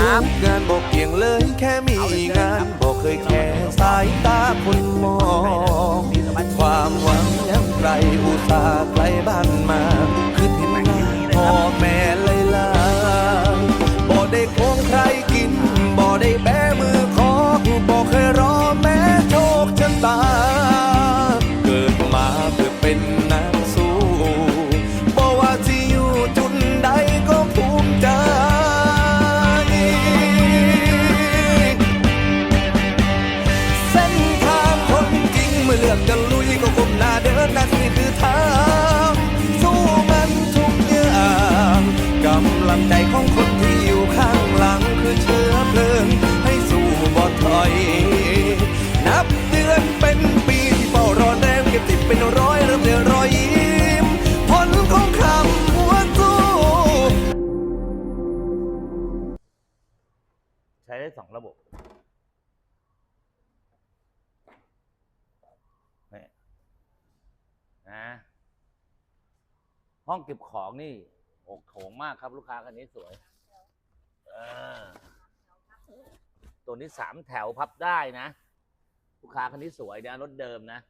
ทุกงานบอกเกี่ยงเลยแค่มีงานบอกเคยแค่สายตาคนมอง ความหวังยังไกลอุตส่าห์ไกลบ้านมา ช้ได้สองระบบนี่นะห้องเก็บของนี่โอกโถงมากครับลูกค้าคันนี้สวยตัวนี้สามแถวพับได้นะ ลูกค้าคันนี้สวยนะรถเดิมนะ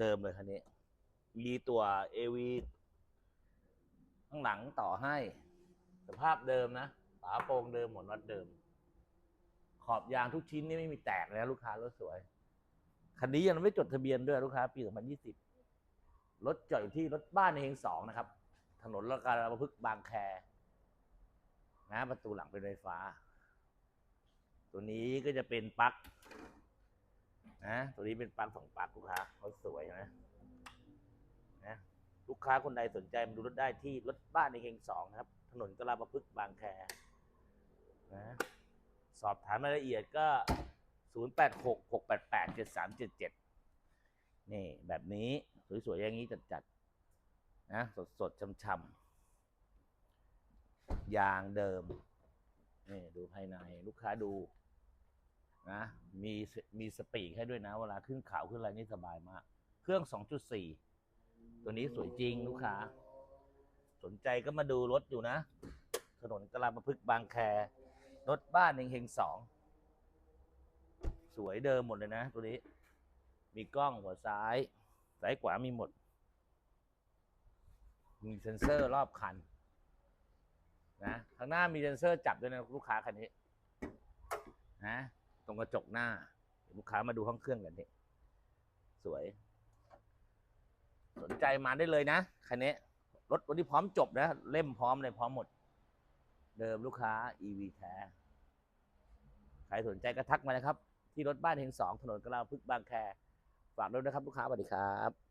เดิมเลยคันนี้ มีตัวเอวีข้างหลังต่อให้ สภาพเดิมนะฝาโปร่งเดิมหมดน็อตเดิม ขอบยางทุกชิ้นนี่ไม่มีแตกเลยนะลูกค้ารถสวย คันนี้ยังไม่จดทะเบียนด้วยลูกค้า ปี 2020 รถจอดอยู่ที่รถบ้านในเฮงสองนะครับ ถนนละการประพฤกษ์บางแคนะประตูหลังเป็นไฟฟ้า ตัวนี้ก็จะเป็นปลั๊กนะตัวนี้เป็นปลั๊กสองปลั๊กลูกค้าเขาสวยนะนะลูกค้าคนใดสนใจมาดูรถได้ที่รถบ้านในเฮงสองนะครับ ถนนกลาประพฤกษ์บางแคนะ สอบถามรายละเอียดก็ 0 8 6 6 8 8 7 3 7 7 นี่แบบนี้ สวยๆอย่างนี้จัดๆนะสดๆช่ำๆยางเดิม นี่ดูภายในลูกค้าดูนะมีมีสปีกให้ด้วยนะ เวลาขึ้นเขาขึ้นอะไรนี่สบายมาก เครื่อง 2.4 ตัวนี้สวยจริงลูกค้า สนใจก็มาดูรถอยู่นะ ถนนกลาประพฤกษ์บางแค รถบ้านเฮงเฮงสองสวยเดิมหมดเลยนะตัวนี้ มีกล้องหัวซ้ายซ้ายขวามีหมด มีเซ็นเซอร์รอบคันนะข้างหน้ามีเซ็นเซอร์จับด้วยนะลูกค้าคันนี้นะตรงกระจกหน้าเดี๋ยวลูกค้ามาดูห้องเครื่องกันนี่สวย สนใจมาได้เลยนะคันนี้รถวันนี้พร้อมจบนะ เล่มพร้อมเลยพร้อมหมด เดิมลูกค้า EV แท้ ใครสนใจก็ทักมานะครับ ที่รถบ้านเฮงสองถนนกลาพึกษบางแค ฝากด้วยนะครับ ลูกค้าสวัสดีครับ